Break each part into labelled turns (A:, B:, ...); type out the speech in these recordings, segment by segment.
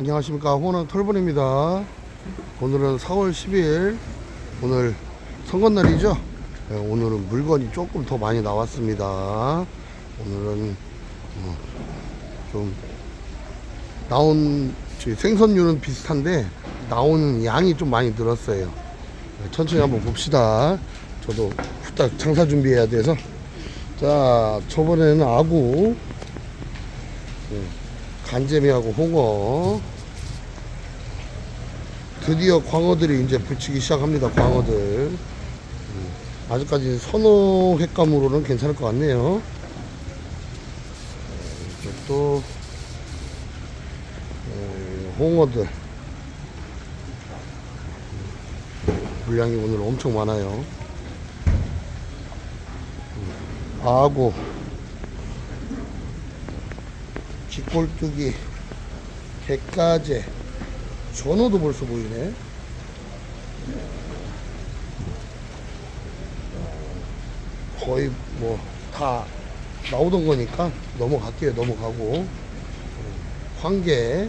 A: 안녕하십니까. 호남 털보입니다. 오늘은 4월 10일 오늘 선거날이죠? 네, 오늘은 물건이 조금 더 많이 나왔습니다. 오늘은 어, 좀 나온 생선류는 비슷한데 나오는 양이 좀 많이 늘었어요. 네, 천천히 한번 봅시다. 저도 후딱 장사 준비해야 돼서. 자 저번에는 아구. 네, 간재미하고 홍어. 드디어 광어들이 이제 붙이기 시작합니다 광어들. 음, 아직까지 선호 횟감으로는 괜찮을 것 같네요. 어, 이쪽도 어, 홍어들. 물량이 오늘 엄청 많아요. 음, 아구 쥐꼴뚜기 갯가재 전어도 벌써 보이네. 거의 뭐 다 나오던 거니까 넘어갈게요 넘어가고. 황게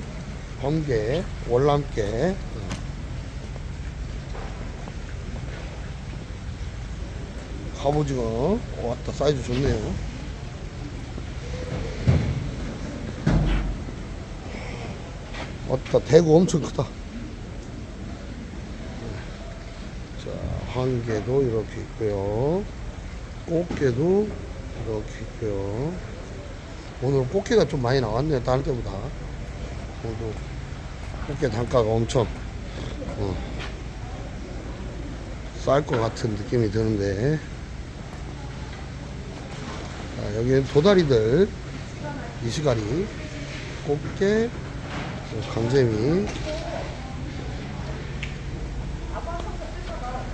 A: 범게 월남게 갑오징어. 어, 왔다. 사이즈 좋네요 왔다. 대구 엄청 크다. 자 황게도 이렇게 있고요. 꽃게도 이렇게 있고요. 오늘 꽃게가 좀 많이 나왔네요 다른 때보다. 오늘도 꽃게 단가가 엄청 어, 쌀것 같은 느낌이 드는데. 자, 여기는 도다리들 이시가리 꽃게 강재미.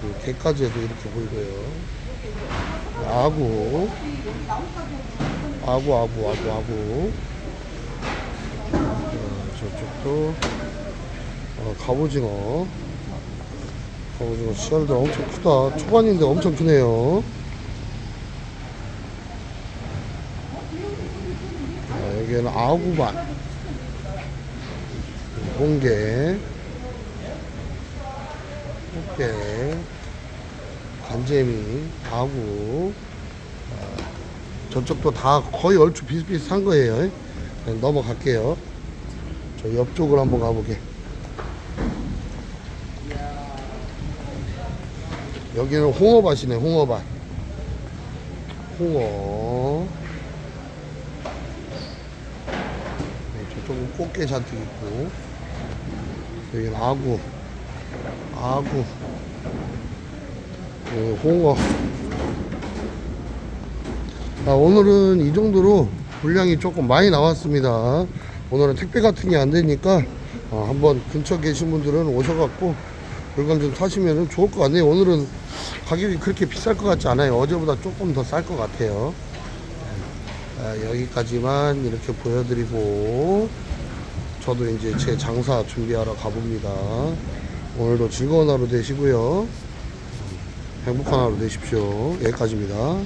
A: 그리고 개까지도 이렇게 보이고요. 아구. 아구 아구 아구 아구. 어, 저쪽도. 어, 갑오징어. 갑오징어 씨알들 엄청 크다. 초반인데 엄청 크네요. 자, 여기는 아구반 홍게, 꽃게, 간재미, 아구. 아, 저쪽도 다 거의 얼추 비슷비슷한 거예요. 넘어갈게요. 저 옆쪽으로 한번 가보게. 여기는 홍어밭이네, 홍어밭. 홍어. 네, 저쪽은 꽃게 잔뜩 있고. 여기는 아구, 아구, 네, 홍어. 아, 오늘은 이 정도로 분량이 조금 많이 나왔습니다. 오늘은 택배 같은 게 안 되니까 어, 한번 근처 계신 분들은 오셔갖고 물건 좀 사시면 좋을 것 같네요. 오늘은 가격이 그렇게 비쌀 것 같지 않아요. 어제보다 조금 더 쌀 것 같아요. 아, 여기까지만 이렇게 보여드리고 저도 이제 제 장사 준비하러 가봅니다. 오늘도 즐거운 하루 되시고요. 행복한 하루 되십시오. 여기까지입니다.